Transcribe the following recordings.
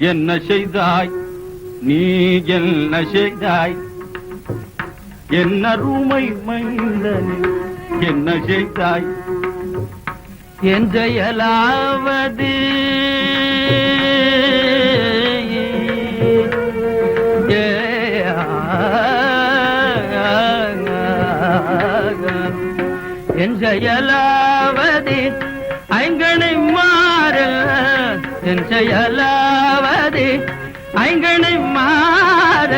என்ன செய்தாய்? நீ என்ன செய்தாய்? என்ன ரூமை மைந்தனே என்ன செய்தாய்? என் செயலாவது என் செயலாவது ஐங்கனை மா என் செயலாவது ஐங்கனை மாற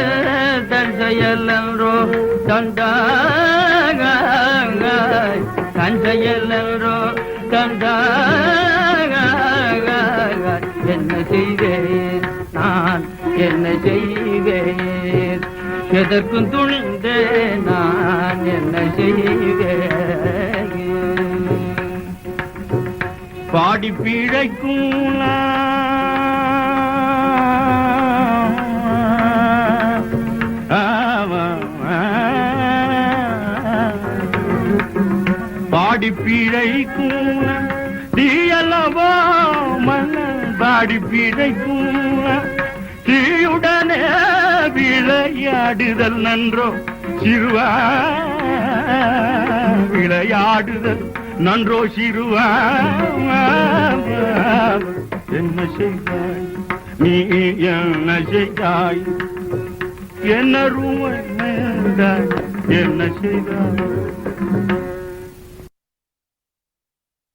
தன் செயலன்றோ தந்தாய் தன் செயலன்றோ தந்தாய் என்ன செய்வேன் நான்? என்ன செய்வேன்? எதற்கும் துணிந்தே நான்? என்ன செய்வேன்? பாடி பிழைக்கும் பாடி பிழைக்கும் தீயலவா மன பாடி பிழைக்கும் தீயுடனே விளையாடுதல் நன்றோ சிறுவா. விளையாடுதல் நன்றோ சிறுவா என்ன செய்தாய் நீ என்ன செய்தாய்? என்ன ரூமை மேந்தாய் என்ன செய்தாய்?